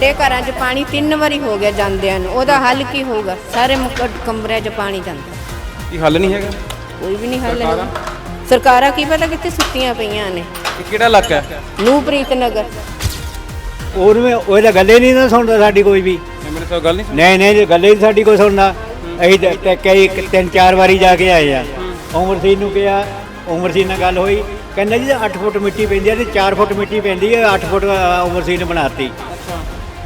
ਸਾਡੇ ਘਰਾਂ 'ਚ ਪਾਣੀ ਤਿੰਨ ਵਾਰੀ ਹੋ ਗਿਆ ਜਾਂਦਿਆਂ ਨੂੰ। ਉਹਦਾ ਹੱਲ ਕੀ ਹੋਊਗਾ? ਸਾਰੇ ਮੁਕ- ਕਮਰਿਆਂ 'ਚ ਪਾਣੀ ਜਾਂਦਾ। ਕੀ ਹੱਲ ਨਹੀਂ ਹੈਗਾ? ਕੋਈ ਵੀ ਨਹੀਂ ਹੱਲ ਹੈਗਾ ਸਰਕਾਰਾਂ? ਕੀ ਪਤਾ ਕਿੱਥੇ ਸੁੱਤੀਆਂ ਪਈਆਂ ਨੇ। ਇਹ ਕਿਹੜਾ ਇਲਾਕਾ ਹੈ? ਨੂਪ੍ਰੀਤ ਨਗਰ। ਉਹਨੂੰ ਉਹਦਾ ਗੱਲੇ ਨਹੀਂ ਨਾ ਸੁਣਦਾ ਸਾਡੀ ਕੋਈ ਵੀ। ਗੱਲ ਨਹੀਂ ਸੁਣੀ ਨਹੀਂ ਨਹੀਂ ਗੱਲੇ ਨਹੀਂ ਸਾਡੀ ਕੋਈ ਸੁਣਦਾ। ਅਸੀਂ ਤਾਂ- ਤਾਂ ਕਈ ਇੱਕ- ਤਿੰਨ ਚਾਰ ਵਾਰੀ ਜਾ ਕੇ ਆਏ ਆ। ਉਮਰ ਸਿੰਘ ਨੂੰ ਕਿਹਾ ਉਮਰ ਸਿੰਘ ਨਾਲ ਗੱਲ ਹੋਈ। ਕਹਿੰਦਾ ਜੀ 8 ਫੁੱਟ ਮਿੱਟੀ ਪੈਂਦੀ ਹੈ ਤੇ 4 ਫੁੱਟ ਮਿੱਟੀ ਪੈਂਦੀ ਹੈ 8 ਫੁੱਟ ਅ, ਉਮਰ ਸਿੰਘ ਨੇ ਬਣਾਤੀ।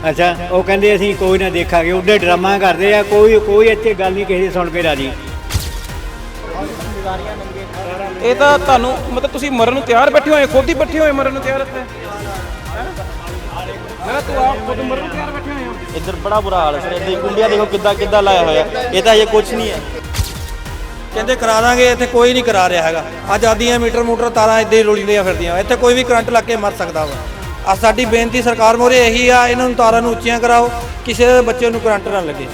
ਅੱਛਾ ਉਹ ਕਹਿੰਦੇ ਅਸੀਂ ਕੋਈ ਨਾ ਦੇਖਾਂਗੇ ਉਹਦੇ ਡਰਾਮਾ ਕਰਦੇ ਆ ਕੋਈ ਕੋਈ ਇੱਥੇ ਗੱਲ ਨਹੀਂ ਕਿਸੇ ਦੀ ਸੁਣ ਕੇ ਰਾਜੀ। ਇਹ ਤਾਂ ਤੁਹਾਨੂੰ ਮਤਲਬ ਤੁਸੀਂ ਮਰਨ ਨੂੰ ਤਿਆਰ ਬੈਠੇ ਹੋਏ ਖੁਦ ਹੀ ਬੈਠੇ ਹੋਏ ਮਰਨ ਨੂੰ ਤਿਆਰ ਇੱਥੇ? ਮੈਂ ਤੂੰ ਆਪ ਖੁਦ ਮਰਨ ਨੂੰ ਤਿਆਰ ਬੈਠੇ ਹੋਏ ਹੋ? ਇੱਧਰ ਬੜਾ ਬੁਰਾ ਹਾਲ ਹੈ ਸਰ ਕੁੰਡੀਆਂ ਦੇਖੋ ਕਿੱਦਾਂ ਕਿੱਦਾਂ ਲਾਇਆ ਹੋਇਆ। ਇਹ ਤਾਂ ਇਹ ਕੁਝ ਨਹੀਂ ਹੈ। ਕਹਿੰਦੇ ਕਰਾ ਦਾਂਗੇ ਇੱਥੇ ਕੋਈ ਨਹੀਂ ਕਰਾ ਰਿਹਾ ਹੈਗਾ। ਅੱਜ ਆਦੀਆਂ ਮੀਟਰ ਮੂਟਰ ਤਾਰਾਂ ਇੱਦਾਂ ਹੀ ਰੁਲੀਆਂ ਫਿਰਦੀਆਂ ਇੱਥੇ ਕੋਈ ਵੀ ਕਰੰਟ ਲੱਗ ਕੇ ਮਰ ਸਕਦਾ ਵਾ। ਆ ਸਾਡੀ ਬੇਨਤੀ ਸਰਕਾਰ ਮੋਰੇ ਇਹੀ ਆ ਇਹਨਾਂ ਨੂੰ ਤਾਰਾਂ ਨੂੰ ਉੱਚੀਆਂ ਕਰਾਓ ਕਿਸੇ ਦੇ ਬੱਚੇ ਨੂੰ ਕਰੰਟ ਨਾ ਲੱਗੇ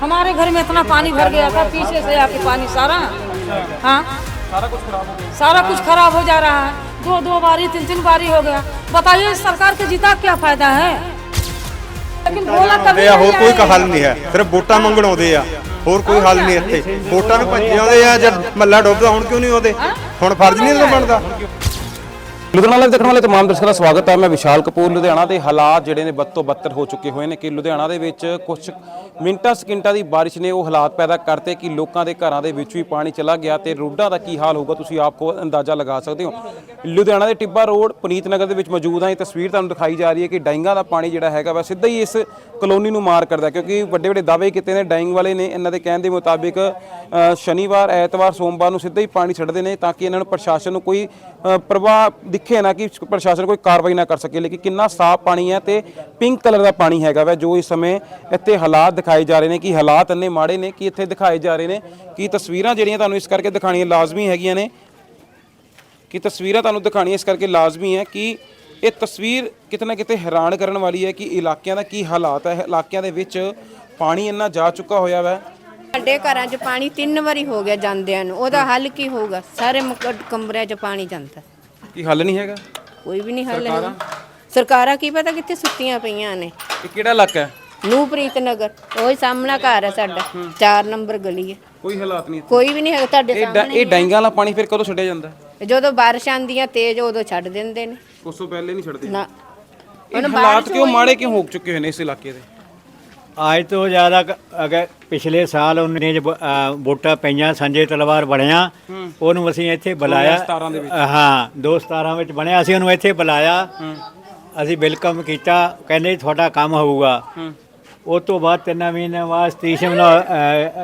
हमारे घर में इतना पानी भर गया था पीछे से आके पानी सारा हाँ सारा कुछ खराब हो गया सारा कुछ खराब हो जा रहा है दो दो बारी तीन तीन बारी हो गया बताइए सरकार के जीता क्या फायदा है लेकिन बोला कभी ਆ ਹੋਰ नहीं ਕੋਈ आए। ਹੱਲ ਨਹੀਂ ਹੈ ਸਿਰਫ ਵੋਟਾਂ ਮੰਗਣ ਆਉਂਦੇ ਆ ਹੋਰ ਕੋਈ ਹੱਲ ਨਹੀਂ ਇੱਥੇ ਵੋਟਾਂ ਨੂੰ ਭੱਜੇ ਆਉਂਦੇ ਆ ਜਦ ਮੱਲਾ ਡੁੱਬਦਾ ਹੁਣ ਕਿਉਂ ਨਹੀਂ ਆਉਂਦੇ ਹੁਣ ਫਰਜ਼ ਨਹੀਂ ਇਹਨਾਂ ਦਾ ਬਣਦਾ ਲੁਧਿਆਣਾ ਲਾਈਵ ਦੇਖਣ ਵਾਲੇ ਤਮਾਮ ਦਰਸ਼ਕਾਂ ਦਾ ਸਵਾਗਤ ਹੈ। ਮੈਂ ਵਿਸ਼ਾਲ ਕਪੂਰ ਲੁਧਿਆਣਾ ਦੇ ਹਾਲਾਤ ਜਿਹੜੇ ਨੇ ਬੱਤੋਂ ਬੱਤਰ ਹੋ ਚੁੱਕੇ ਹੋਏ ਨੇ ਕਿ ਲੁਧਿਆਣਾ ਦੇ ਵਿੱਚ ਕੁਝ ਮਿੰਟਾਂ ਸਕਿੰਟਾਂ ਦੀ ਬਾਰਿਸ਼ ਨੇ ਉਹ ਹਾਲਾਤ ਪੈਦਾ ਕਰਤੇ ਕਿ ਲੋਕਾਂ ਦੇ ਘਰਾਂ ਦੇ ਵਿੱਚ ਵੀ ਪਾਣੀ ਚਲਾ ਗਿਆ ਤੇ ਰੋਡਾਂ ਦਾ ਕੀ ਹਾਲ ਹੋਊਗਾ ਤੁਸੀਂ ਆਪ ਕੋ ਅੰਦਾਜ਼ਾ ਲਗਾ ਸਕਦੇ ਹੋ। ਲੁਧਿਆਣਾ ਦੇ ਟਿੱਬਾ ਰੋਡ ਪੁਨੀਤ ਨਗਰ ਦੇ ਵਿੱਚ ਮੌਜੂਦ ਹਾਂ। ਇਹ ਤਸਵੀਰ ਤੁਹਾਨੂੰ ਦਿਖਾਈ ਜਾ ਰਹੀ ਹੈ ਕਿ ਡਾਈਂਗਾ ਦਾ ਪਾਣੀ ਜਿਹੜਾ ਹੈਗਾ ਵਾ ਸਿੱਧਾ ਹੀ ਇਸ ਕਲੋਨੀ ਨੂੰ ਮਾਰ ਕਰਦਾ ਕਿਉਂਕਿ ਵੱਡੇ ਵੱਡੇ ਦਾਅਵੇ ਕੀਤੇ ਨੇ ਡਾਈਂਗ ਵਾਲੇ ਨੇ ਇਹਨਾਂ ਦੇ ਕਹਿਣ ਦੇ ਮੁਤਾਬਿਕ ਸ਼ਨੀਵਾਰ ਐਤਵਾਰ ਸੋਮਵਾਰ ਨੂੰ ਸਿੱਧਾ ਹੀ ਪਾਣੀ ਛੱਡਦੇ ਨੇ ਤਾਂ ਕਿ ਇਹਨਾਂ ਨੂੰ ਪ੍ਰਸ਼ਾਸਨ ਨੂੰ ਕੋਈ ਅ, ਪ੍ਰਭਾਵ ਦਿਖੇ ਨਾ ਕਿ ਪ੍ਰਸ਼ਾਸਨ ਕੋਈ ਕਾਰਵਾਈ ਨਾ ਕਰ ਸਕੇ, ਲੇਕਿਨ ਕਿੰਨਾ ਸਾਫ਼ ਪਾਣੀ ਹੈ ਤੇ ਪਿੰਕ ਕਲਰ ਦਾ ਪਾਣੀ ਹੈਗਾ ਵਾ, ਜੋ ਇਸ ਸਮੇਂ ਇੱਥੇ ਹਾਲਾਤ ਦਿਖਾਏ ਜਾ ਰਹੇ ਨੇ, ਕਿ ਹਾਲਾਤ ਇੰਨੇ ਮਾੜੇ ਨੇ ਕਿ ਇੱਥੇ ਦਿਖਾਏ ਜਾ ਰਹੇ ਨੇ, ਕਿ ਤਸਵੀਰਾਂ ਜਿਹੜੀਆਂ ਤੁਹਾਨੂੰ ਇਸ ਕਰਕੇ ਦਿਖਾਣੀਆਂ ਲਾਜ਼ਮੀ ਹੈਗੀਆਂ ਨੇ, ਕਿ ਤਸਵੀਰਾਂ ਤੁਹਾਨੂੰ ਦਿਖਾਣੀਆਂ ਇਸ ਕਰਕੇ ਲਾਜ਼ਮੀ ਹੈ ਕਿ ਇਹ ਤਸਵੀਰ ਕਿਤੇ ਨਾ ਕਿਤੇ ਹੈਰਾਨ ਕਰਨ ਵਾਲੀ ਹੈ ਕਿ ਇਲਾਕਿਆਂ ਦਾ ਕੀ ਹਾਲਾਤ ਹੈ, ਇਲਾਕਿਆਂ ਦੇ ਵਿੱਚ ਪਾਣੀ ਇੰਨਾ ਜਾ ਚੁੱਕਾ ਹੋਇਆ ਵਾ। ਸਾਡੇ ਘਰਾਂ 'ਚ ਪਾਣੀ ਤਿੰਨ ਵਾਰੀ ਹੋ ਗਿਆ ਜਾਂਦਿਆਂ ਨੂੰ, ਉਹਦਾ ਹੱਲ ਕੀ ਹੋਊਗਾ? ਸਾਰੇ ਮੁਕ- ਕਮਰਿਆਂ 'ਚ ਪਾਣੀ ਜਾਂਦਾ। ਕੀ ਹੱਲ ਨਹੀਂ ਹੈਗਾ? ਕੋਈ ਵੀ ਨਹੀਂ ਹੱਲ ਹੈਗਾ ਸਰਕਾਰਾਂ? ਕੀ ਪਤਾ ਕਿੱਥੇ ਸੁੱਤੀਆਂ ਪਈਆਂ ਨੇ। ਇਹ ਕਿਹੜਾ ਇਲਾਕਾ ਹੈ? ਨੂਪ੍ਰੀਤ ਨਗਰ। ਉਹੀ ਸਾਹਮਣਾ ਘਰ ਹੈ ਸਾਡਾ। 4 ਨੰਬਰ ਗਲੀ ਹੈ। ਕੋਈ ਹਾਲਾਤ ਨਹੀਂ ਕੋਈ ਵੀ ਨਹੀਂ ਹੈਗਾ ਤੁਹਾਡੇ ਇਹ ਡਾ- ਇਹ ਡਾਈਂਗਾਂ ਵਾਲਾ ਪਾਣੀ ਫਿਰ ਕਦੋਂ ਛੱਡਿਆ ਜਾਂਦਾ? ਸਾਹਮਣੇ ਜਦੋਂ ਬਾਰਿਸ਼ ਆਂਦੀਆਂ ਤੇਜ਼ ਉਦੋਂ ਛੱਡ ਦਿੰਦੇ ਨੇ। ਉਸ ਤੋਂ ਪਹਿਲੇ ਨਹੀਂ ਛੱਡਦੇ। ਨਾ। ਇਹ ਹਾਲਾਤ ਕਿਉਂ ਮਾੜੇ ਕਿਉਂ ਹੋ ਚੁੱਕੇ ਹੋਏ ਨੇ ਇਸ ਇਲਾਕੇ ਦੇ? ਅੱਜ ਤੋਂ ਜ਼ਿਆਦਾ ਕ- ਅਗਰ ਪਿਛਲੇ ਸਾਲ ਉਹਨੇ ਜ ਵੋਟਾਂ ਪਈਆਂ ਸੰਜੇ ਤਲਵਾਰ ਬਣਿਆ ਉਹਨੂੰ ਅਸੀਂ ਇੱਥੇ ਬੁਲਾਇਆ। 2017 ਦੇ ਵਿੱਚ। ਹਾਂ 2017 ਵਿੱਚ ਬਣਿਆ। ਅਸੀਂ ਉਹਨੂੰ ਇੱਥੇ ਬੁਲਾਇਆ। ਅਸੀਂ ਵੈਲਕਮ ਕੀਤਾ। ਕਹਿੰਦੇ ਤੁਹਾਡਾ ਕੰਮ ਹੋਊਗਾ। ਉਸ ਤੋਂ ਬਾਅਦ ਤਿੰਨ ਮਹੀਨੇ ਬਾਅਦ ਸਤੀਸ਼ ਮਲਹੋ-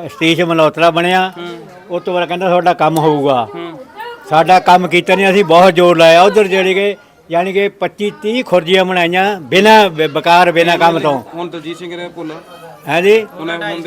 ਅ, ਸਤੀਸ਼ ਮਲਹੋਤਰਾ ਬਣਿਆ। ਉਸ ਤੋਂ ਬਾਅਦ ਕਹਿੰਦਾ ਤੁਹਾਡਾ ਕੰਮ ਹੋਊਗਾ। ਸਾਡਾ ਕੰਮ ਕੀਤਾ ਨਹੀਂ ਅਸੀਂ ਬਹੁਤ ਜ਼ੋਰ ਲਾਇਆ। ਉਧਰ ਜਿਹੜੇ ਕਿ ਯਾਨੀ ਕਿ 25 30 ਖੁਰਜੀਆਂ ਬਣਾਈਆਂ ਬਿਨਾਂ ਬਕਾਰ ਬਿਨਾਂ ਕੰਮ ਤੋਂ। ਹੁਣ ਦਲਜੀਤ ਸਿੰਘ ਨੇ ਭੁੱਲ। ਹੈ ਜੀ?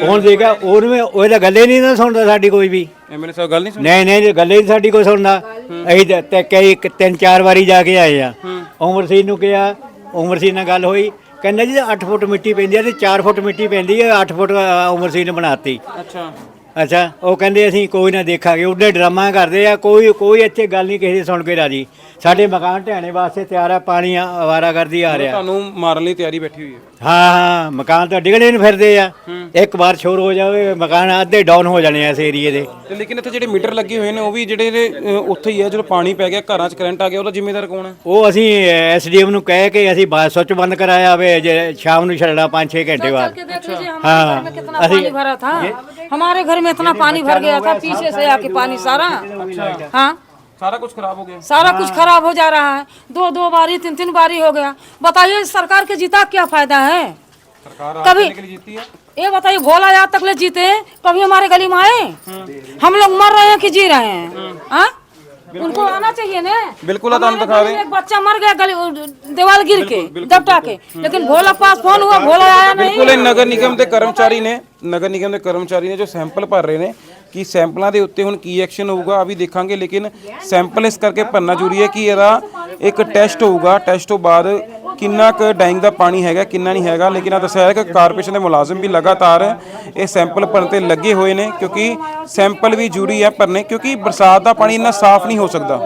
ਹੁਣ ਦੇਖਿਆ ਉਹਨੂੰ ਉਹਦਾ ਗੱਲੇ ਨਹੀਂ ਨਾ ਸੁਣਦਾ ਸਾਡੀ ਕੋਈ ਵੀ। ਐਮਐਲਏ ਸਾਹਿਬ ਗੱਲ ਨਹੀਂ ਸੁਣੀ ਨਹੀਂ ਨਹੀਂ ਗੱਲੇ ਨਹੀਂ ਸਾਡੀ ਕੋਈ ਸੁਣਦਾ। ਅਸੀਂ ਤਾਂ- ਕਈ ਤਿੰਨ ਚਾਰ ਵਾਰੀ ਜਾ ਕੇ ਆਏ ਆ। ਉਮਰ ਸਿੰਘ ਨੂੰ ਕਿਹਾ ਉਮਰ ਸਿੰਘ ਨਾਲ ਗੱਲ ਹੋਈ। ਕਹਿੰਦਾ ਜੀ 8 ਫੁੱਟ ਮਿੱਟੀ ਪੈਂਦੀ ਹੈ ਤੇ 4 ਫੁੱਟ ਮਿੱਟੀ ਪੈਂਦੀ ਹੈ 8 ਫੁੱਟ ਉਮਰ ਸਿੰਘ ਨੇ ਬਣਾਤੀ। ਅੱਛਾ। ਅੱਛਾ ਉਹ ਕਹਿੰਦੇ ਅਸੀਂ ਕੋਈ ਨਾ ਦੇਖਾਂਗੇ ਉਹਦੇ ਡਰਾਮਾ ਕਰਦੇ ਆ ਕੋਈ ਕੋਈ ਇੱਥੇ ਗੱਲ ਨਹੀਂ ਕਿਸੇ ਦੀ ਸੁਣ ਕੇ ਰਾਜੀ ਸਾਡੇ ਮਕਾਨ ਢਹਿਣੇ ਵਾਸਤੇ ਤਿਆਰ ਆ ਪਾਣੀ ਆ- ਅਵਾਰਾ ਕਰਦੀ ਆ ਰਿਹਾ ਤੁਹਾਨੂੰ ਮਾਰਨ ਲਈ ਤਿਆਰੀ ਬੈਠੀ ਹੋਈ ਹੈ ਹਾਂ ਹਾਂ ਮਕਾਨ ਤਾਂ ਡਿੱਗਣੇ ਨੂੰ ਫਿਰਦੇ ਆ ਇੱਕ ਵਾਰ ਸ਼ੋਰ ਹੋ ਜਾਵੇ ਮਕਾਨ ਅੱਧੇ ਡਾਊਨ ਹੋ ਜਾਣੇ ਆ ਇਸ ਏਰੀਏ ਦੇ ਤੇ ਲੇਕਿਨ ਇੱਥੇ ਜਿਹੜੇ ਮੀਟਰ ਲੱਗੇ ਹੋਏ ਨੇ ਉਹ ਵੀ ਜਿਹੜੇ ਨੇ, ਅ, ਉੱਥੇ ਹੀ ਹੈ ਜਦੋਂ ਪਾਣੀ ਪੈ ਗਿਆ ਘਰਾਂ 'ਚ ਕਰੰਟ ਆ ਗਿਆ ਉਹਦਾ ਜ਼ਿੰਮੇਦਾਰ ਕੌਣ ਹੈ ਉਹ ਅਸੀਂ ਐਸਡੀਐਮ ਨੂੰ ਕਹਿ ਕੇ ਅਸੀਂ ਬਾਅਦ ਸੁੱਚ ਬੰਦ ਕਰਾਇਆ ਵੇ ਜੇ ਸ਼ਾਮ ਨੂੰ ਛੱਡਣਾ 5-6 ਘੰਟੇ ਬਾਅਦ करके देख लीजिए हमारे हाँ। घर में कितना पानी भरा था हमारे घर में में इतना पानी भर गया था पीछे से आके पानी सारा? हाँ। सारा कुछ खराब हो गया? सारा कुछ खराब हो जा रहा है। दो दो बारी तीन तीन बारी हो गया। बताइए सरकार के जीता क्या फ़ायदा है? कभी ये बताइए भोला याद तक ले जीते कभी हमारे गली में आए? हम लोग मर रहे हैं कि जी रहे हैं। हाँ? हाँ? उनको आना चाहिए ना बिल्कुल आता हम हमारे दिखा गली में एक बच्चा मर गया गली दीवार गिर के दबटा के लेकिन भोला पास फोन हुआ भोला आया नहीं ਬਿਲਕੁਲ ਇਹ ਨਗਰ ਨਿਗਮ ਦੇ ਕਰਮਚਾਰੀ ਨੇ ਨਗਰ ਨਿਗਮ ਦੇ ਕਰਮਚਾਰੀ ਨੇ ਜੋ ਸੈਂਪਲ ਭਰ ਰਹੇ ਨੇ ਕਿ ਸੈਂਪਲਾਂ ਦੇ ਉੱਤੇ ਹੁਣ ਕੀ ਐਕਸ਼ਨ ਹੋਊਗਾ ਆ ਵੀ ਦੇਖਾਂਗੇ ਲੇਕਿਨ ਸੈਂਪਲ ਇਸ ਕਰਕੇ ਭਰਨਾ ਜ਼ਰੂਰੀ ਹੈ ਕਿ ਇਹਦਾ ਇੱਕ ਟੈਸਟ ਹੋਊਗਾ ਟੈਸਟ ਤੋਂ ਬਾਅਦ ਕਿੰਨਾ ਕੁ ਡਾਈਂਗ ਦਾ ਪਾਣੀ ਹੈਗਾ, ਕਿੰਨਾ ਨਹੀਂ ਹੈਗਾ, ਲੇਕਿਨ ਆ ਦੱਸਿਆ ਹੈ ਕਿ ਕਾਰਪੋਰੇਸ਼ਨ ਦੇ ਮੁਲਾਜ਼ਮ ਵੀ ਲਗਾਤਾਰ ਇਹ ਸੈਂਪਲ ਭਰਨ ਤੇ ਲੱਗੇ ਹੋਏ ਨੇ, ਕਿਉਂਕਿ ਸੈਂਪਲ ਵੀ ਜ਼ਰੂਰੀ ਹੈ ਭਰਨੇ, ਕਿਉਂਕਿ ਬਰਸਾਤ ਦਾ ਪਾਣੀ ਇੰਨਾ ਸਾਫ਼ ਨਹੀਂ ਹੋ ਸਕਦਾ।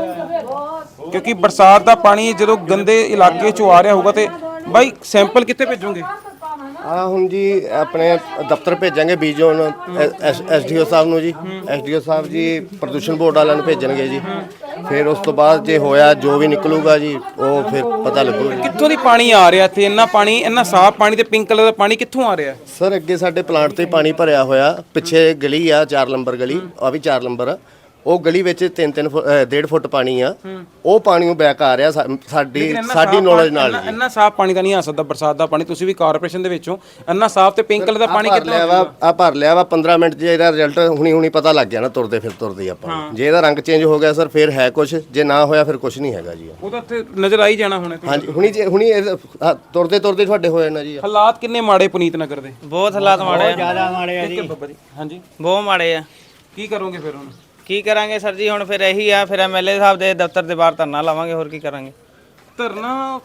ਕਿਉਂਕਿ ਬਰਸਾਤ ਦਾ ਪਾਣੀ ਜਦੋਂ ਗੰਦੇ ਇਲਾਕੇ ਚੋਂ ਆ ਰਿਹਾ ਹੋਊਗਾ ਤੇ ਬਾਈ ਸੈਂਪਲ ਕਿੱਥੇ ਭੇਜੋਗੇ? ਆ ਹੁਣ ਜੀ ਆਪਣੇ ਦਫ਼ਤਰ ਭੇਜਾਂਗੇ ਬੀਜੋਨ ਐਸਡੀਓ ਸਾਹਿਬ ਨੂੰ ਜੀ। ਐਸਡੀਓ ਸਾਹਿਬ ਜੀ ਪ੍ਰਦੂਸ਼ਣ ਬੋਰਡ ਵਾਲਿਆਂ ਨੂੰ ਭੇਜਣਗੇ ਜੀ। ਫਿਰ ਉਸ ਤੋਂ ਬਾਅਦ ਜੇ ਹੋਇਆ ਜੋ ਵੀ ਨਿਕਲੂਗਾ ਜੀ ਉਹ ਫਿਰ ਪਤਾ ਲੱਗੂਗਾ ਜੀ। ਕਿੱਥੋਂ ਦੀ ਪਾਣੀ ਆ ਰਿਹਾ ਇੱਥੇ? ਇੰਨਾ ਪਾਣੀ ਇੰਨਾ ਸਾਫ਼ ਪਾਣੀ ਤੇ ਪਿੰਕ ਕਲਰ ਦਾ ਪਾਣੀ ਕਿੱਥੋਂ ਆ ਰਿਹਾ? ਸਰ ਅੱਗੇ ਸਾਡੇ ਪਲਾਂਟ ਤੇ ਪਾਣੀ ਭਰਿਆ ਹੋਇਆ ਪਿੱਛੇ ਗਲੀ ਆ 4 ਨੰਬਰ ਗਲੀ ਆ ਵੀ 4 ਨੰਬਰ ਆ। ਉਹ ਗਲੀ ਵਿੱਚ 3-3 1.5 ਫੁੱਟ ਪਾਣੀ ਆ। ਉਹ ਪਾਣੀ ਨੂੰ ਬੈਕ ਆ ਰਿਹਾ ਸਾ- ਸਾਡੀ ਸਾਡੀ ਨੌਲੇਜ ਨਾਲ ਜੀ ਇੰਨਾ ਸਾਫ਼ ਪਾਣੀ ਤਾਂ ਨਹੀਂ ਆ ਸਕਦਾ ਬਰਸਾਤ ਦਾ ਪਾਣੀ ਤੁਸੀਂ ਵੀ ਕਾਰਪੋਰੇਸ਼ਨ ਦੇ ਵਿੱਚੋਂ ਇੰਨਾ ਸਾਫ਼ ਤੇ ਪਿੰਕ ਕਲਰ ਦਾ ਪਾਣੀ ਭਰ ਕਿੱਥੋਂ ਲਿਆ ਵਾ ਆ ਭਰ ਲਿਆ ਵਾ 15 ਮਿੰਟ 'ਚ ਇਹਦਾ ਰਿਜ਼ਲਟ ਹੁਣੀ ਹੁਣੀ ਪਤਾ ਲੱਗ ਗਿਆ ਨਾ ਤੁਰਦੇ ਫਿਰ ਤੁਰਦੇ ਹੀ ਆਪਾਂ। ਨੂੰ। ਜੇ ਇਹਦਾ ਰੰਗ ਚੇਂਜ ਹੋ ਗਿਆ ਸਰ ਫਿਰ ਹੈ ਕੁਝ ਜੇ ਨਾ ਹੋਇਆ ਫਿਰ ਕੁਝ ਨਹੀਂ ਹੈਗਾ ਜੀ ਉਹ ਤਾਂ ਇੱਥੇ ਨਜ਼ਰ ਆਈ ਜਾਣਾ ਹੁਣੇ ਹਾਂਜੀ ਹੁਣੀ ਜੇ ਹੁਣੀ ਇਹ- ਆਹ ਤੁਰਦੇ ਤੁਰਦੇ ਤੁਹਾਡੇ ਹੋ ਜਾਣਾ ਜੀ। ਹਾਲਾਤ ਕਿੰਨੇ ਮਾੜੇ ਪੁਨੀਤ ਨਗਰ ਦੇ? ਬਹੁਤ ਹਾਲਾਤ ਮਾੜੇ ਆ। ਜ਼ਿਆਦਾ ਮਾੜੇ ਆ ਜੀ ਹਾਂਜੀ। ਬਹੁਤ ਮਾੜੇ ਆ। ਕੀ ਕਰੋਗੇ ਫਿਰ ਹੁਣ? ਕੀ ਕਰਾਂਗੇ ਸਰ ਜੀ? ਹੁਣ ਫਿਰ ਇਹੀ ਆ, ਫਿਰ ਐਮਐਲਏ ਸਾਹਿਬ ਦੇ ਦਫ਼ਤਰ ਦੇ ਬਾਹਰ ਧਰਨਾ ਲਾਵਾਂਗੇ, ਹੋਰ ਕੀ ਕਰਾਂਗੇ? ਧਰਨਾ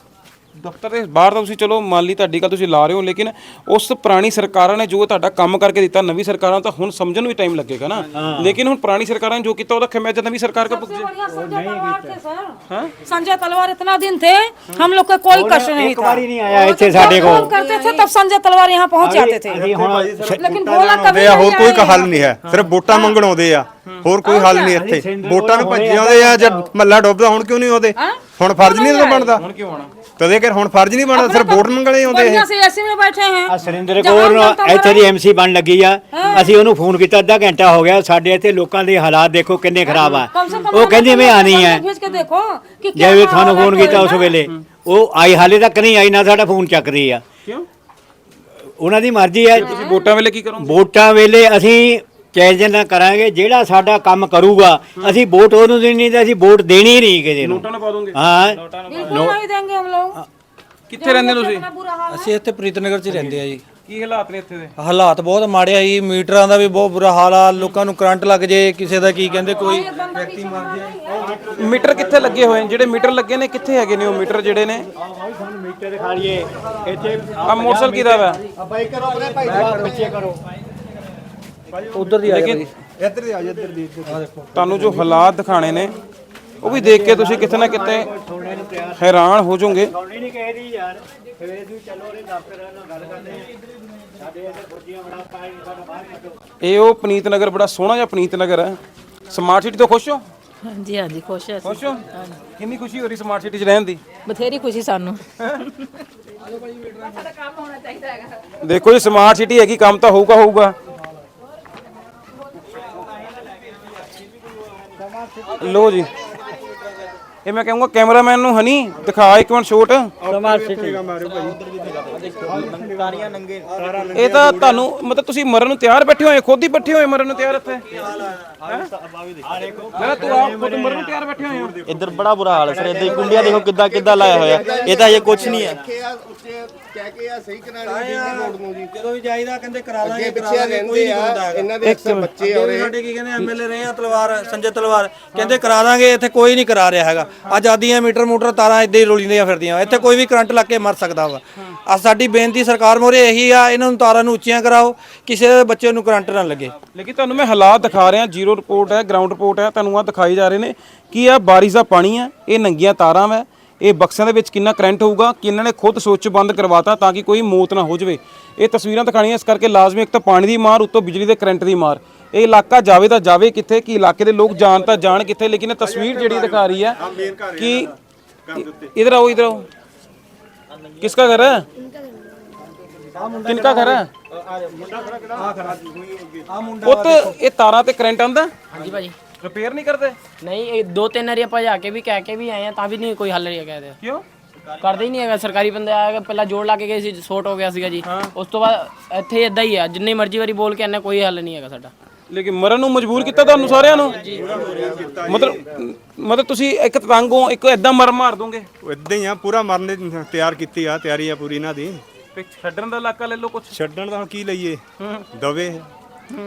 ਦਫ਼ਤਰ ਦੇ ਬਾਹਰ ਤਾਂ ਤੁਸੀਂ ਚਲੋ ਮੰਨ ਲਈ ਤੁਹਾਡੀ ਗੱਲ ਤੁਸੀਂ ਲਾ ਰਹੇ ਹੋ ਲੇਕਿਨ ਉਸ ਪੁਰਾਣੀ ਸਰਕਾਰਾਂ ਨੇ ਜੋ ਤੁਹਾਡਾ ਕੰਮ ਕਰਕੇ ਦਿੱਤਾ ਨਵੀਂ ਸਰਕਾਰਾਂ ਨੂੰ ਤਾਂ ਹੁਣ ਸਮਝਣ ਨੂੰ ਵੀ ਟਾਈਮ ਲੱਗੇਗਾ ਨਾ ਲੇਕਿਨ ਹੁਣ ਪੁਰਾਣੀ ਸਰਕਾਰਾਂ ਨੇ ਜੋ ਕੀਤਾ ਉਹਦਾ ਖਮਿਆਜਾ ਨਵੀਂ ਸਰਕਾਰ ਕੋ ਭੁਗਤੇ बढ़िया संजय तलवार थे सर संजय तलवार इतना दिन थे हम लोग का कोई कष्ट नहीं ਇੱਕ था ਵਾਰੀ ਨਹੀਂ ਆਇਆ ਇੱਥੇ ਸਾਡੇ ਕੋਲ फोन करते थे तब संजय तलवार यहाँ पहुंच जाते थे ਅਸੀਂ ਹੁਣ लेकिन बोला कभी ਆਉਂਦੇ ਆ ਹੋਰ नहीं ਕੋਈ आए। ਹੱਲ ਨਹੀਂ ਹੈ ਸਿਰਫ ਵੋਟਾਂ ਮੰਗਣ ਆਉਂਦੇ ਆ ਹੋਰ ਕੋਈ ਹੱਲ ਨਹੀਂ ਇੱਥੇ ਵੋਟਾਂ ਨੂੰ ਭੱਜੇ ਆਉਂਦੇ ਆ ਜਦ ਮੱਲਾ ਡੁੱਬਦਾ ਹੁਣ ਕਿਉਂ ਨਹੀਂ ਆਉਂਦੇ ਹੁਣ ਫਰਜ਼ ਨਹੀਂ ਬਣਦਾ। ਹੁਣ ਕਿਉਂ ਆਣਾ ਤਦੇ ਕਰ ਹੁਣ ਫਰਜ਼ ਨਹੀਂ ਬਣਦਾ ਸਿਰ ਵੋਟ ਮੰਗਣੇ ਆਉਂਦੇ ਇਹ। ਅਸੀਂ ਐਸੇ ਵਿੱਚ ਬੈਠੇ ਹਾਂ। ਆ ਸਰਿੰਦਰ ਕੌਰ ਇੱਥੇ ਦੀ ਐਮਸੀ ਬਣ ਲੱਗੀ ਆ। ਅਸੀਂ ਉਹਨੂੰ ਫੋਨ ਕੀਤਾ ਅੱਧਾ ਘੰਟਾ ਹੋ ਗਿਆ ਸਾਡੇ ਇੱਥੇ ਲੋਕਾਂ ਦੇ ਹਾਲਾਤ ਦੇਖੋ ਕਿੰਨੇ ਖਰਾਬ ਆ। ਉਹ ਕਹਿੰਦੀ ਮੈਂ ਆਣੀ ਹੈ ਜੇ ਵੀ ਤੁਹਾਨੂੰ ਫੋਨ ਕੀਤਾ ਉਸ ਵੇਲੇ। ਉਹ ਆਈ ਹਾਲੇ ਤੱਕ ਨਹੀਂ ਆਈ ਨਾ ਸਾਡਾ ਫੋਨ ਚੱਕ ਰਹੀ ਆ। ਕਿਉਂ? ਉਹਨਾਂ ਦੀ ਮਰਜ਼ੀ ਆ। ਵੋਟਾਂ ਵੇਲੇ ਕੀ ਕਰੋਗੇ? ਵੋਟਾਂ ਵੇਲੇ ਅਸੀਂ ਚੈਲੰਜ ਨਾ ਕਰਾਂਗੇ ਜਿਹੜਾ ਸਾਡਾ ਕੰਮ ਕਰੂਗਾ ਅਸੀਂ ਵੋਟ ਉਹਨੂੰ ਦੇਣੀ ਨਹੀਂ ਤੇ ਅਸੀਂ ਵੋਟ ਦੇਣੀ ਹੀ ਨਹੀਂ ਕਿਸੇ ਨੂੰ ਵੋਟਾਂ ਨਾ ਪਾ ਦੋਗੇ ਹਾਂ बिल्कुल नहीं देंगे हम लोग ਕਿੱਥੇ ਰਹਿੰਦੇ ਹੋ ਤੁਸੀਂ इतना बुरा हाल ਅਸੀਂ ਇੱਥੇ ਪ੍ਰੀਤਨਗਰ 'ਚ ਹੀ ਰਹਿੰਦੇ ਆ ਜੀ ਕੀ ਹਾਲਾਤ ਨੇ ਇੱਥੇ ਦੇ ਹਾਲਾਤ ਬਹੁਤ ਮਾੜੇ ਆ ਜੀ ਮੀਟਰਾਂ ਦਾ ਵੀ ਬਹੁਤ ਬੁਰਾ ਹਾਲ ਆ ਲੋਕਾਂ ਨੂੰ ਕਰੰਟ ਲੱਗ ਜੇ ਕਿਸੇ ਦਾ ਕੀ ਕਹਿੰਦੇ ਕੋਈ ਵਿਅਕਤੀ ਮਰ ਜੇ ਮੀਟਰ ਕਿੱਥੇ ਲੱਗੇ ਹੋਏ ਨੇ ਜਿਹੜੇ ਮੀਟਰ ਲੱਗੇ ਨੇ ਕਿੱਥੇ ਹੈਗੇ ਨੇ ਉਹ ਮੀਟਰ ਜਿਹੜੇ ਨੇ ਸਾਨੂੰ ਮੀਟਰ ਦਿਖਾ ਲਈਏ ਇੱਥੇ ਆ ਮੋਟਰਸਾਈਕਲ ਕਿਹਦਾ ਵਾ ਬਾਈ ਕਰੋ ਆਪਣੇ ਭਾਈ ਸਾਹਿਬ ਪਿੱਛੇ ਕਰੋ ਉਧਰ ਦੀ ਆ ਲੇਕਿਨ ਇੱਧਰ ਦੀ ਆ ਜੀ ਇੱਧਰ ਦੀ ਤੁਹਾਨੂੰ ਜੋ ਹਾਲਾਤ ਦਿਖਾਣੇ ਨੇ ਉਹ ਵੀ ਦੇਖ ਕੇ ਤੁਸੀਂ ਕਿਤੇ ਨਾ ਕਿਤੇ ਹੈਰਾਨ ਹੋ ਜਾਓਗੇ। ਸੌਣੀ ਨਹੀਂ ਕਹੇ ਦੀ ਯਾਰ। ਸਵੇਰੇ ਤੁਸੀਂ ਚੱਲੋ ਉਹਦੇ ਦਫ਼ਤਰ ਨਾਲ ਗੱਲ ਕਰਦੇ ਆ। ਸਾਡੇ ਇੱਥੇ ਫੁਰਜੀਆਂ ਬੜਾ ਪਾਈ ਸਾਡਾ ਬਾਹਰ ਕੱਢੋ। ਇਹ ਉਹ ਪਨੀਤ ਨਗਰ ਬੜਾ ਸੋਹਣਾ ਜਿਹਾ ਪਨੀਤ ਨਗਰ ਹੈ। ਸਮਾਰਟ ਸਿਟੀ ਤੋਂ ਖੁਸ਼ ਹੋ? ਹਾਂਜੀ ਹਾਂਜੀ ਖੁਸ਼ ਹੈ ਖੁਸ਼ ਹੋ? ਕਿੰਨੀ ਖੁਸ਼ੀ ਹੋ ਰਹੀ ਸਮਾਰਟ ਸਿਟੀ 'ਚ ਰਹਿਣ ਦੀ? ਬਥੇਰੀ ਖੁਸ਼ੀ ਸਾਨੂੰ। ਦੇਖੋ ਜੀ ਸਮਾਰਟ ਸਿਟੀ ਹੈਗੀ ਕੰਮ ਤਾਂ ਹੋਊਗਾ ਹੋਊਗਾ। ਲੋ ਜੀ। ਇਹ ਮੈਂ ਕਹਾਂਗਾ ਕੈਮਰਾਮੈਨ ਨੂੰ ਹਨੀ ਦਿਖਾ ਇੱਕ ਮਿੰਟ ਸ਼ੋਟ। ਇਹ ਤਾਂ ਤੁਹਾਨੂੰ ਮਤਲਬ ਤੁਸੀਂ ਮਰਨ ਨੂੰ ਤਿਆਰ ਬੈਠੇ ਹੋਏ ਖੁਦ ਹੀ ਬੈਠੇ ਹੋਏ ਮਰਨ ਨੂੰ ਤਿਆਰ ਇੱਥੇ? ਮੈਂ ਤੂੰ ਆਪ ਖੁਦ ਮਰਨ ਨੂੰ ਤਿਆਰ ਬੈਠੇ ਹੋਏ ਇੱਧਰ ਬੜਾ ਬੁਰਾ ਹਾਲ ਹੈ ਸਰ ਇੱਧਰ ਕੁੰਡੀਆਂ ਦੇਖੋ ਕਿੱਦਾਂ ਕਿੱਦਾਂ ਲਾਇਆ ਹੋਇਆ। ਇਹ ਤਾਂ ਹਜੇ ਕੁਝ ਨਹੀਂ ਹੈ। ਕਹਿ ਕੇ ਆ ਸਹੀ ਕਰਾਣੀ ਜੀ ਰੋਡ ਨੂੰ ਜੀ। ਜਦੋਂ ਵੀ ਜਾਈਦਾ ਕਹਿੰਦੇ ਕਰਾ ਦਾਂਗੇ ਅੱਗੇ ਕਰਾ ਪਿੱਛੇ ਦਾਂਗੇ ਕੋਈ ਰਹਿੰਦੇ ਨਹੀਂ ਆ ਹੁੰਦਾ ਹੈਗਾ। ਇਹਨਾਂ ਦੇ ਅਕਸਰ ਬੱਚੇ ਅੱਗੇ ਵੀ ਸਾਡੇ ਕੀ ਕਹਿੰਦੇ ਐਮਐਲਏ ਰਹੇ ਆ ਤਲਵਾਰ ਸੰਜੇ ਤਲਵਾਰ ਕਹਿੰਦੇ ਕਰਾ ਦਾਂਗੇ ਇੱਥੇ ਕੋਈ ਨਹੀਂ ਕਰਾ ਰਿਹਾ ਹੈਗਾ। ਆਜ਼ਾਦੀਆਂ ਮੀਟਰ ਮੂਟਰ ਤਾਰਾਂ ਇੱਦਾਂ ਹੀ ਰੋਲੀਆਂ ਫਿਰਦੀਆਂ ਇੱਥੇ ਕੋਈ ਵੀ ਕਰੰਟ ਲੱਗ ਕੇ ਮਰ ਸਕਦਾ ਵਾ। ਆ ਸਾਡੀ ਬੇਨਤੀ ਸਰਕਾਰ ਮੋਰੇ ਇਹੀ ਆ ਇਹਨਾਂ ਨੂੰ ਤਾਰਾਂ ਨੂੰ ਉੱਚੀਆਂ ਕਰਾਓ ਕਿਸੇ ਦੇ ਬੱਚੇ ਨੂੰ ਕਰੰਟ ਨਾ ਲੱਗੇ। ਲੇਕਿਨ ਤੁਹਾਨੂੰ ਮੈਂ ਹਾਲਾਤ ਦਿਖਾ ਰਿਹਾ ਜ਼ੀਰੋ ਰਿਪੋਰਟ ਹੈ ਗਰਾਊਂਡ ਰਿਪੋਰਟ ਹੈ ਤੁਹਾਨੂੰ ਆ ਦਿਖਾਈ ਜਾ ਰਹੇ ਨੇ। ਕੀ ਆ ਬਾਰਿਸ਼ ਦਾ ਪਾਣੀ ਹੈ ਇਹ ਨੰਗੀਆਂ ਤਾਰਾਂ ਵੈ। ਇਹ ਬਕਸਿਆਂ ਦੇ ਵਿੱਚ ਕਿੰਨਾ ਕਰੰਟ ਹੋਊਗਾ ਕਿ ਇਹਨਾਂ ਨੇ ਖੁਦ ਸੋਚ ਬੰਦ ਕਰਵਾਤਾ ਤਾਂ ਕਿ ਕੋਈ ਮੌਤ ਨਾ ਹੋ ਜਾਵੇ। ਇਹ ਤਸਵੀਰਾਂ ਦਿਖਾਣੀਆਂ ਇਸ ਕਰਕੇ ਲਾਜ਼ਮੀ ਇੱਕ ਤਾਂ ਪਾਣੀ ਦੀ ਮਾਰ ਉੱਤੋਂ ਬਿਜਲੀ ਦੇ ਕਰੰਟ ਦੀ ਮਾਰ। ਇਹ ਇਲਾਕਾ ਜਾਵੇ ਤਾਂ ਜਾਵੇ ਕਿੱਥੇ ਕਿ ਇਲਾਕੇ ਦੇ ਲੋਕ ਜਾਣ ਤਾਂ ਜਾਣ ਕਿੱਥੇ ਲੇਕਿਨ ਇਹ ਤਸਵੀਰ ਜਿਹੜੀ ਦਿਖਾ ਰਹੀ ਹੈ ਕਿ ਇਧਰ ਆਓ ਇਧਰ ਆਓ। ਕਿਸ ਦਾ ਘਰ ਹੈ? ਕਿਨ ਘਰ ਹੈ? ਆ ਮੁੰਡਾ ਖੜਾ ਕਿਹੜਾ? ਆ ਖੜਾ ਜੀ ਕੋਈ ਆ ਮੁੰਡਾ ਉਹ ਇਹ ਤਾਰਾਂ ਤੇ ਕਰੰਟ ਆਂਦਾ ਹਾਂਜੀ ਭਾਜੀ। ਰਿਪੇਅਰ ਨਹੀਂ ਕਰਦੇ? ਨਹੀਂ ਇਹ ਦੋ ਤਿੰਨ ਵਾਰੀ ਆਪਾਂ ਜਾ ਕੇ ਵੀ ਕਹਿ ਕੇ ਵੀ ਆਏ ਆ ਤਾਂ ਵੀ ਨਹੀਂ ਕੋਈ ਹੱਲ ਰਿਹਾ ਕਹਦੇ ਕਿਉਂ? ਕਰਦੇ ਹੀ ਨਹੀਂ ਹੈਗਾ ਸਰਕਾਰੀ ਬੰਦੇ ਆਇਆ ਪਹਿਲਾਂ ਜੋੜ ਲਾ ਕੇ ਗਏ ਸੀ ਸ਼ੋਰਟ ਹੋ ਗਿਆ ਸੀਗਾ ਜੀ। ਉਸ ਤੋਂ ਬਾਅਦ ਇੱਥੇ ਇਦਾਂ ਹੀ ਆ ਜਿੰਨੀ ਮਰਜ਼ੀ ਵਾਰੀ ਬੋਲ ਕੇ ਆਨੇ ਕੋਈ ਹੱਲ ਨਹੀਂ ਹੈਗਾ ਸਾਡਾ। ਲੇਕਿਨ ਮਰਨ ਨੂੰ ਮਜਬੂਰ ਕੀਤਾ ਤੁਹਾਨੂੰ ਸਾਰਿਆਂ ਨੂੰ? ਮਤਲਬ ਮਤਲਬ ਤੁਸੀਂ ਇੱਕ ਤੰਗ ਹੋ ਇੱਕ ਐਦਾਂ ਮਰ ਮਾਰ ਦੋਗੇ? ਇਦਾਂ ਹੀ ਆ ਪੂਰਾ ਮਰਨ ਦੀ ਤਿਆਰ ਕੀਤੀ ਆ ਤਿਆਰੀ ਆ ਪੂਰੀ ਇਹਨਾਂ ਦੀ। ਤੇ ਛੱਡਣ ਦਾ ਇਲਾਕਾ ਲੈ ਲਓ ਕੁਛ। ਛੱਡਣ ਦਾ ਹੁਣ ਕੀ ਲਈਏ? ਦਵੇ।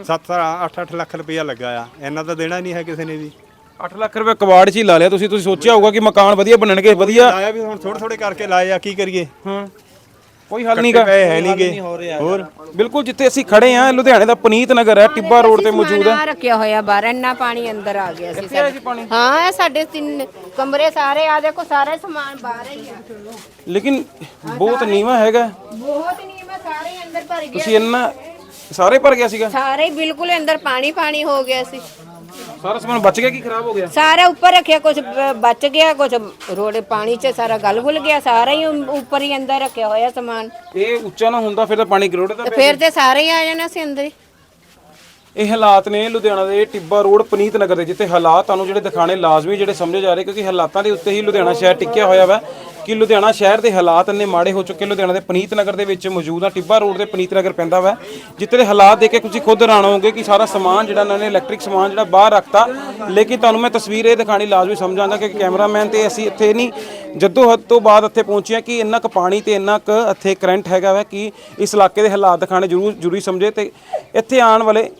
7 8 8 ਲੱਖ ਰੁਪਇਆ ਲੱਗਾ ਆ। ਇਹਨਾਂ ਤਾਂ ਦੇਣਾ ਨਹੀਂ ਹੈ ਕਿਸੇ ਨੇ ਵੀ। 8 ਲੱਖ ਰੁਪਏ ਕਬਾੜ 'ਚ ਹੀ ਲਾ ਲਿਆ। ਤੁਸੀਂ ਤੁਸੀਂ ਸੋਚਿਆ ਹੋਊਗਾ ਕਿ ਮਕਾਨ ਵਧੀਆ ਬਣਨਗੇ ਵਧੀਆ। ਲਾਇਆ ਵੀ ਹੁਣ ਥੋੜੇ ਥੋੜੇ ਕਰਕੇ ਲਾਏ ਆ ਕੀ ਕਰੀਏ? ਹਾਂ। ਕੋਈ ਹੱਲ ਨਹੀਂਗਾ ਹੈ ਨਹੀਂਗੇ ਹੋਰ? ਬਿਲਕੁਲ ਜਿੱਥੇ ਅਸੀਂ ਖੜੇ ਆ ਲੁਧਿਆਣੇ ਦਾ ਪਨੀਤ ਨਗਰ ਹੈ ਟਿੱਬਾ ਰੋਡ ਤੇ ਮੌਜੂਦ ਹੈ। ਆ ਰੱਖਿਆ ਹੋਇਆ ਬਾਹਰ ਇੰਨਾ ਪਾਣੀ ਅੰਦਰ ਆ ਗਿਆ ਸੀ ਸਾਡੇ। ਹਾਂ ਇਹ ਸਾਡੇ ਤਿੰਨ ਕਮਰੇ ਸਾਰੇ ਆ ਦੇਖੋ ਸਾਰੇ ਸਮਾਨ ਬਾਹਰ ਹੀ ਆ। ਲੇਕਿਨ ਬਹੁਤ ਨੀਵਾ ਹੈਗਾ। ਬਹੁਤ ਮੈਂ ਸਾਰੇ ਅੰਦਰ ਭਰ ਗਿਆ ਤੁਸੀਂ ਇੰਨਾ ਸਾਰੇ ਭਰ ਗਿਆ ਸੀਗਾ? ਸਾਰੇ ਹੀ ਬਿਲਕੁਲ ਅੰਦਰ ਪਾਣੀ ਪਾਣੀ ਹੋ ਗਿਆ ਸੀ। ਸਾਰਾ ਸਮਾਨ ਬਚ ਗਿਆ ਕਿ ਖਰਾਬ ਹੋ ਗਿਆ? ਸਾਰਾ ਉੱਪਰ ਰੱਖਿਆ ਕੁਝ ਬਚ ਗਿਆ ਕੁਝ ਰੋੜੇ ਪਾਣੀ 'ਚ ਸਾਰਾ ਗਲ ਗੁਲ ਗਿਆ ਸਾਰਾ ਹੀ ਉ- ਉੱਪਰ ਹੀ ਅੰਦਰ ਰੱਖਿਆ ਹੋਇਆ ਸਮਾਨ। ਇਹ ਉੱਚਾ ਨਾ ਹੁੰਦਾ ਫਿਰ ਤਾਂ ਪਾਣੀ ਗਰੋੜਦਾ ਤੇ ਫਿਰ ਤੇ ਸਾਰੇ ਹੀ ਆ ਜਾਣਾ ਸੀ ਅੰਦਰ ਹੀ। ਇਹ ਹਾਲਾਤ ਨੇ ਲੁਧਿਆਣਾ ਦੇ ਟਿੱਬਾ ਰੋਡ ਪਨੀਤ ਨਗਰ ਦੇ, ਜਿੱਥੇ ਹਾਲਾਤ ਤੁਹਾਨੂੰ ਜਿਹੜੇ ਦਿਖਾਣੇ ਲਾਜ਼ਮੀ ਜਿਹੜੇ ਸਮਝੇ ਜਾ ਰਹੇ, ਕਿਉਂਕਿ ਹਾਲਾਤਾਂ ਦੇ ਉੱਤੇ ਹੀ ਲੁਧਿਆਣਾ ਸ਼ਹਿਰ ਟਿਕਿਆ ਹੋਇਆ ਵਾ, ਕਿ ਲੁਧਿਆਣਾ ਸ਼ਹਿਰ ਦੇ ਹਾਲਾਤ ਇੰਨੇ ਮਾੜੇ ਹੋ ਚੁੱਕੇ, ਲੁਧਿਆਣਾ ਦੇ ਪਨੀਤ ਨਗਰ ਦੇ ਵਿੱਚ ਮੌਜੂਦ ਆ, ਟਿੱਬਾ ਰੋਡ ਦੇ ਪਨੀਤ ਨਗਰ ਪੈਂਦਾ ਵਾ, ਜਿੱਥੇ ਦੇ ਹਾਲਾਤ ਦੇਖ ਕੇ ਤੁਸੀਂ ਖੁਦ ਹੈਰਾਨ ਹੋਵੋਗੇ ਕਿ ਸਾਰਾ ਸਮਾਨ ਜਿਹੜਾ ਇਹਨਾਂ ਨੇ, ਇਲੈਕਟ੍ਰਿਕ ਸਮਾਨ ਜਿਹੜਾ ਬਾਹਰ ਰੱਖਤਾ, ਲੇਕਿਨ ਤੁਹਾਨੂੰ ਮੈਂ ਤਸਵੀਰ ਇਹ ਦਿਖਾਣੀ ਲਾਜ਼ਮੀ ਸਮਝਾਂਗਾ ਕਿ ਕੈਮਰਾਮੈਨ ਤੇ ਅਸੀਂ ਇੱਥੇ ਨਹੀਂ, ਜਦੋਂ ਹੱਦ ਤੋਂ ਬਾਅਦ ਇੱਥੇ ਪਹੁੰਚੇ ਹਾਂ ਕਿ ਇੰਨਾ ਕੁ ਪਾਣੀ ਤੇ ਇੰਨਾ ਕੁ ਇੱਥੇ ਕਰੰਟ ਹੈਗਾ ਵਾ, ਕਿ ਇਸ ਇਲਾਕੇ ਦੇ ਹਾਲਾਤ ਦਿਖਾਣੇ ਜ਼ਰੂਰ ਜ਼ਰੂਰੀ ਸਮਝੇ ਤੇ ਇੱਥੇ ਆਉਣ ਵਾਲੇ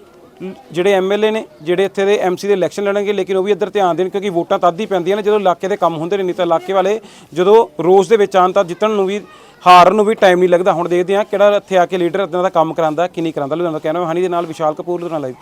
ਜਿਹੜੇ ਐਮਐਲਏ ਨੇ, ਜਿਹੜੇ ਇੱਥੇ ਦੇ ਐਮਸੀ ਦੇ ਇਲੈਕਸ਼ਨ ਲੜਨਗੇ, ਲੇਕਿਨ ਉਹ ਵੀ ਇੱਧਰ ਧਿਆਨ ਦੇਣ ਕਿਉਂਕਿ ਵੋਟਾਂ ਤਦ ਹੀ ਪੈਂਦੀਆਂ ਨੇ ਜਦੋਂ ਇਲਾਕੇ ਦੇ ਕੰਮ ਹੁੰਦੇ ਨੇ, ਨਹੀਂ ਤਾਂ ਇਲਾਕੇ ਵਾਲੇ ਜਦੋਂ ਰੋਜ਼ ਦੇ ਵਿੱਚ ਆਉਣ ਤਾਂ ਜਿੱਤਣ ਨੂੰ ਵੀ, ਹਾਰਨ ਨੂੰ ਵੀ ਟਾਈਮ ਨਹੀਂ ਲੱਗਦਾ। ਹੁਣ ਦੇਖਦੇ ਹਾਂ ਕਿਹੜਾ ਇੱਥੇ ਆ ਕੇ ਲੀਡਰ ਇਦਾਂ ਦਾ ਕੰਮ ਕਰਾਂਦਾ ਕਿ ਨਹੀਂ ਕਰਾਂਦਾ ਲੁਧਿਆਣਾ ਤੋਂ ਕਹਿਣਾ ਹਨੀ ਦੇ ਨਾਲ ਵਿਸ਼ਾਲ ਕਪੂਰ, ਲੁਧਿਆਣਾ ਲਾਈਵ